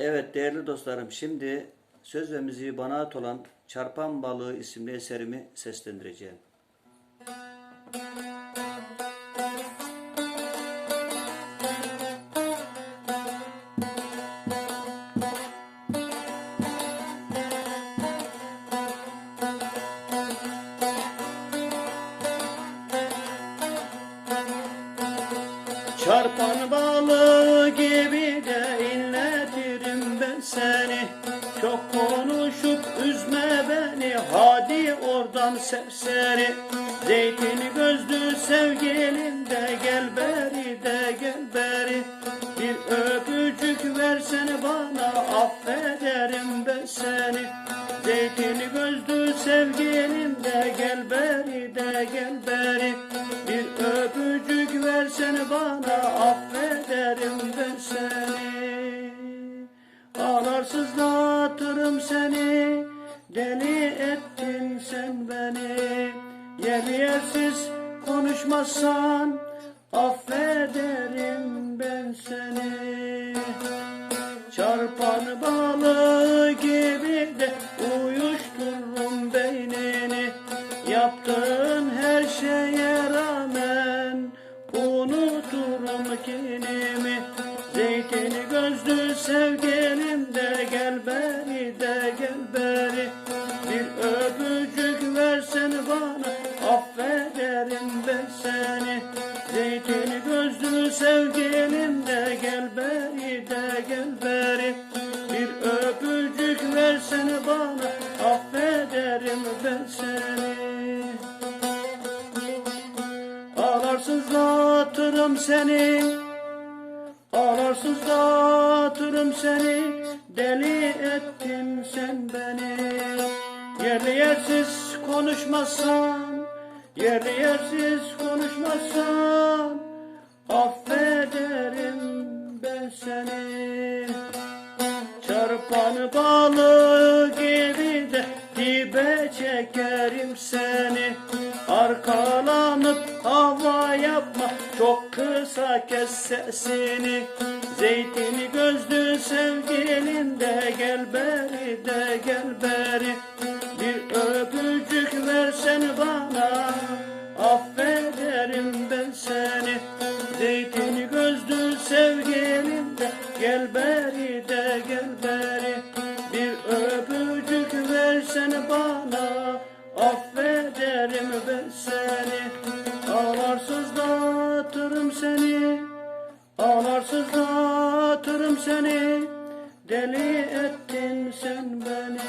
Evet değerli dostlarım şimdi söz ve müziği bana ait olan Çarpan Balığı isimli eserimi seslendireceğim. Çarpan balığı Oradan serseri. Zeytin gözlü sevgilim de gel beri de gel beri. Bir öpücük versene bana affederim ben seni. Zeytin gözlü sevgilim de gel beri de gel beri. Bir öpücük versene bana affederim ben seni. Ağlarsızlatırım seni konuşmazsan Affederim ben seni. Çarpan balığı gibi de uyuştururum beynini. Yaptığın her şeye rağmen unuturum kinimi. Zeytini gözlü sevgilim seni Zeytini gözlü sevgilim de gel beri de gel beri. Bir öpücük versen bana affederim ben seni. Ağlarsızlatırım seni. Ağlarsızlatırım seni. Deli ettin sen beni. Yerli yersiz konuşmazsan Yerli yersiz konuşmazsan Affederim ben seni. Çarpan balığı gibi de dibe çekerim seni. Arkalanıp hava yapma çok kısa kes sesini. Zeytini gözlü sevgilim de gel beri de gel beri. Bir öpücük versen bana gel beri de gel beri. Bir öpücük versen bana. Affederim ben seni. Ağlarsızlatırım seni. Ağlarsızlatırım seni. Deli ettin sen beni.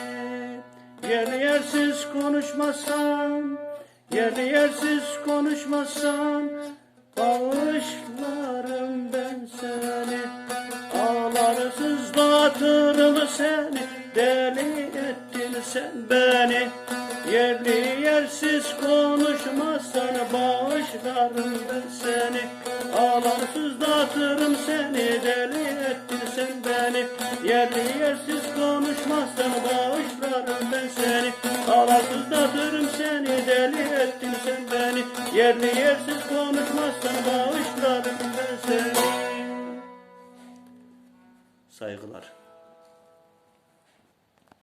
Yer yersiz konuşmasan Yer yersiz konuşmasan Bağışlarım ben seni beni. Yerli yersiz konuşmazsan bağışlarım ben seni. Ağlarsızlatırım seni deli ettin sen beni. Yerli yersiz konuşmazsan bağışlarım ben seni. Ağlarsızlatırım seni deli ettin sen beni. Yerli yersiz konuşmazsan bağışlarım ben seni. Saygılar.